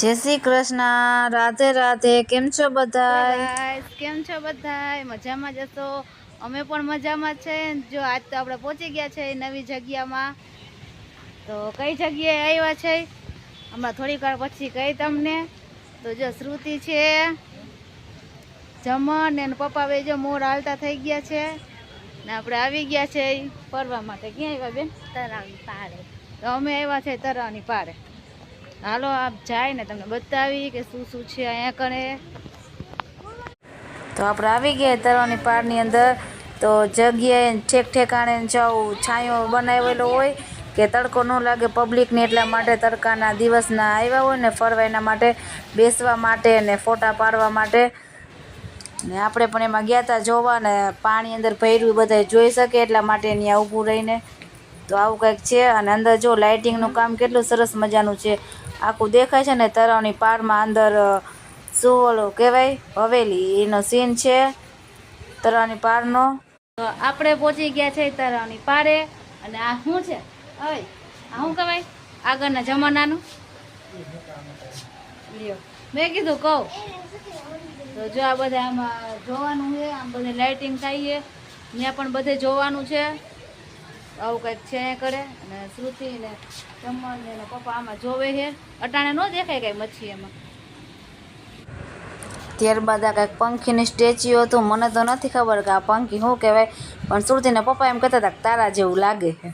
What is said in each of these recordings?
જય શ્રી કૃષ્ણ. રાધે રાધે. કેમ છો બધા કેમ છો બધાય? મજામાં જશો અમે પણ મજામાં છે. જો આજ તો આપણે પહોંચી ગયા છે નવી જગ્યામાં. તો કઈ જગ્યાએ આવ્યા છે? હમણાં થોડીક વાર પછી કહી તમને. તો જો શ્રુતિ છે જમણ ને પપ્પા બે જો મોર હાલતા થઈ ગયા છે. ને આપણે આવી ગયા છે ફરવા માટે. ક્યાં આવ્યા બેન? તરાની પાડે તો અમે આવ્યા છે તરાની પાડે હાલો, આપ જાય ને તમને બતાવી કે શું શું છે અહીંયા કણે. તો આપણે આવી ગયા તરવાની પારની અંદર. તો જગ્યાએ ઠેક ઠેકાણે જાઉં, છાંયો બનાવેલો હોય કે તડકો ન લાગે પબ્લિકને એટલા માટે તડકાના દિવસના આવ્યા હોય ને ફરવા એના માટે, બેસવા માટે ને ફોટા પાડવા માટે. ને આપણે પણ એમાં ગયા હતા જોવા ને પાણી અંદર ભર્યું બધા જોઈ શકે એટલા માટે ત્યાં ઊભું રહીને. તો આવું કંઈક છે અને અંદર જો લાઇટિંગનું કામ કેટલું સરસ મજાનું છે. આખું દેખાય છે ને તળાવની પારમાં અંદર શું કહેવાય, હવેલી. એનો સીન છે તળાવની પારનો તો આપણે પહોંચી ગયા છે તરાવની પારે અને આ શું છે? હવે આ શું કહેવાય? આગળના જમાનાનું? લ્યો. મેં કીધું, કહું. તો જો આ બધા આમાં જોવાનું છે, આમ બધે લાઇટિંગ થાય છે. ત્યાં પણ બધે જોવાનું છે. આવું કંઈક છે કરે અને શ્રુતિ ને ચમન ને પપ્પા આમાં જોવે છે. અટાણે ન દેખાય કઈ મચ્છી એમાં. ત્યારબાદ આ કંઈક પંખીની સ્ટેચ્યુ હતું. મને તો નથી ખબર કે આ પંખી શું કહેવાય, પણ શ્રુતિને પપ્પા એમ કહેતા હતા કે તારા જેવું લાગે છે.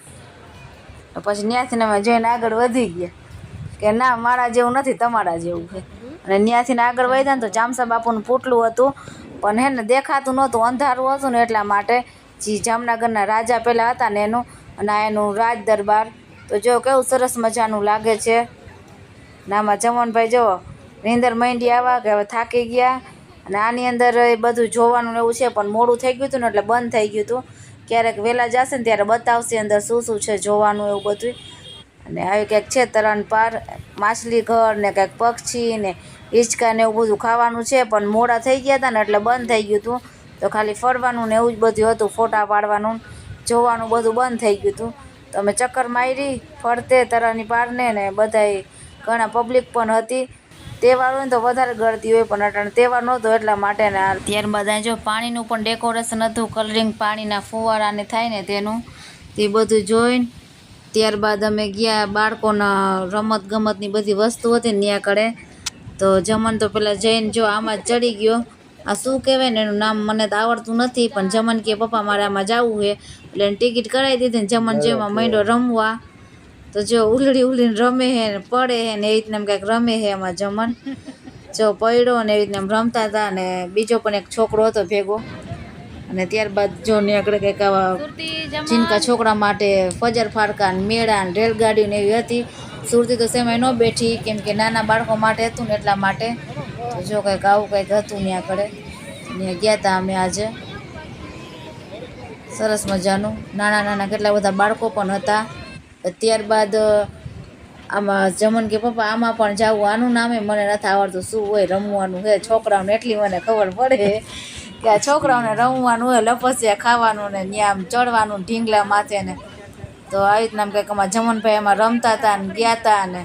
પછી ત્યાંથી અમે જઈને આગળ વધી ગયા કે ના, મારા જેવું નથી, તમારા જેવું છે. અને ત્યાંથી આગળ વધ્યા ને તો જામસા બાપુનું પૂટલું હતું, પણ હે ને દેખાતું નહોતું, અંધારું હતું ને એટલા માટે જે જામનગરના રાજા પહેલાં હતા ને એનું અને એનું રાજ દરબાર. તો જો કેવું સરસ મજાનું લાગે છે. નામાં જમનભાઈ જુઓ નીંદર માંડી આવા કે હવે થાકી ગયા. અને આની અંદર એ બધું જોવાનું એવું છે, પણ મોડું થઈ ગયું હતું ને એટલે બંધ થઈ ગયું હતું. ક્યારેક વહેલા જશે ને ત્યારે બતાવશે અંદર શું શું છે જોવાનું એવું બધું અને આવી કંઈક છે તરણ પાર, માછલી ઘર ને કંઈક પક્ષી ને હિંચકા ને એવું બધું ખાવાનું છે, પણ મોડા થઈ ગયા હતા ને એટલે બંધ થઈ ગયું હતું. તો ખાલી ફરવાનું ને એવું જ બધું હતું, ફોટા પાડવાનું. જોવાનું બધું બંધ થઈ ગયું હતું. તો અમે ચક્કર મારી, ફરતે તરાની પારને ને બધાય ઘણા પબ્લિક પણ હતી. તહેવાર હોય તો વધારે ગળતી હોય પણ અટાણે તહેવાર નહોતો એટલા માટે ને ત્યારબાદ જો પાણીનું પણ ડેકોરેશન હતું કલરિંગ પાણીના ફુવારાને થાય ને તેનું, તે બધું જોઈને ત્યારબાદ અમે ગયા બાળકોના રમત ગમતની બધી વસ્તુ હતી ત્યાં કડે તો જમણ તો પેલા જઈને જો આમાં ચડી ગયો. આ શું કહેવાય ને એનું નામ મને તો આવડતું નથી પણ જમન કે પપ્પા મારે આમાં જવું છે. એટલે એને ટિકિટ કરાવી દીધી ને જમન જેમાં માંડ્યો રમવા. તો જો ઉલડી ઉલડીને રમે હે ને પડે હે ને એવી રીતના એમ કંઈક રમે હે એમાં જમન. જો પડ્યો ને એવી રીતના રમતા હતા ને બીજો પણ એક છોકરો હતો ભેગો. અને ત્યારબાદ જો ને આગળ કંઈક આવા જીનકા છોકરા માટે ફજર ફાડકા ને મેળા ને રેલગાડીઓ ને એવી હતી. સુરતી તો સેમાય ન બેઠી કેમ કે નાના બાળકો માટે હતું ને એટલા માટે. તો જો કંઈક આવું કંઈક હતું ત્યાં આગળ. ત્યાં ગયા હતા અમે આજે. સરસ મજાનું. નાના નાના કેટલા બધા બાળકો પણ હતા. ત્યારબાદ આમાં જમન કે પપ્પા, આમાં પણ જાવું. આનું નામે મને નથી આવડતું. શું હોય રમવાનું હે? છોકરાઓને એટલી મને ખબર પડે કે આ છોકરાઓને રમવાનું હોય લપસ્યા ખાવાનું ને ત્યાં આમ ચડવાનું ઢીંગલા માથે ને. તો આવી રીતના કંઈક અમારા જમનભાઈ એમાં રમતા હતા ને ગયા હતા ને.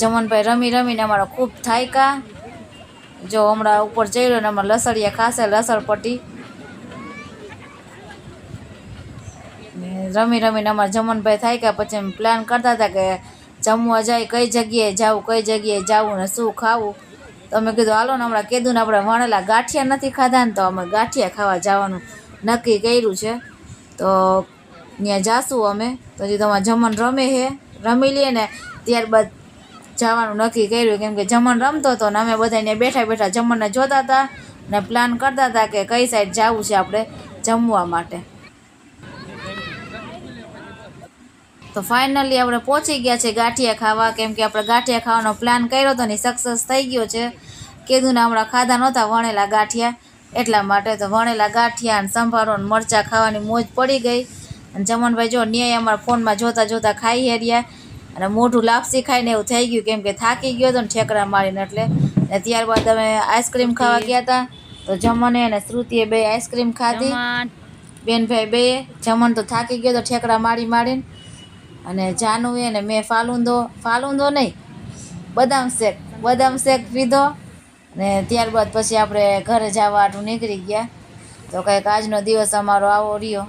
જમનભાઈ રમી રમીને અમારા ખૂબ થાયકા. જો હમણાં ઉપર ચડ્યો ને અમારે લસડિયા ખાશે લસણપટ્ટી રમી રમીને અમારા જમનભાઈ થાય કે પછી એમ પ્લાન કરતા હતા કે જમવા જાય, કઈ જગ્યાએ જાવું કઈ જગ્યાએ જાવું ને શું ખાવું. તો અમે કીધું, હાલો ને હમણાં કીધું ને આપણે વણેલા ગાંઠિયા નથી ખાધા ને તો અમે ગાંઠિયા ખાવા જવાનું નક્કી કર્યું છે. તો ત્યાં જાશું અમે. તો હજી તમારા જમણ રમે છે. રમી લઈએ ને ત્યારબાદ જવાનું નક્કી કર્યું. કેમ કે જમણ રમતો હતો ને અમે બધા ત્યાં બેઠા બેઠા જમણને જોતા હતા ને પ્લાન કરતા હતા કે કઈ સાઈડ જવું છે આપણે જમવા માટે. તો ફાઇનલી આપણે પહોંચી ગયા છે ગાંઠિયા ખાવા. કેમ કે આપણે ગાંઠિયા ખાવાનો પ્લાન કર્યો હતો ને સક્સેસ થઈ ગયો છે. કીધું ને હમણાં ખાધા નહોતા વણેલા ગાંઠિયા. એટલા માટે તો વણેલા ગાંઠિયા અને સંભારો મરચાં ખાવાની મોજ પડી ગઈ. અને જમનભાઈ જો ન્યાય અમારા ફોનમાં જોતા જોતા ખાઈ હેર્યા. અને મોઢું લાપસી ખાઈને એવું થઈ ગયું કેમ કે થાકી ગયો હતો ને ઠેકડા મારીને એટલે. ને ત્યારબાદ અમે આઈસ્ક્રીમ ખાવા ગયા હતા તો જમને અને શ્રુતિએ બે આઈસ્ક્રીમ ખાધી. બેનભાઈ બે જમણ તો થાકી ગયો તો ઠેકડા મારી મારીને. અને જાનુએ અને મેં ફાલુંદો ફાલુંદો નહીં બદામ શેક બદામ શેક પીધો. ને ત્યારબાદ પછી આપણે ઘરે જવા આટું નીકળી ગયા. તો કંઈક આજનો દિવસ અમારો આવો રહ્યો.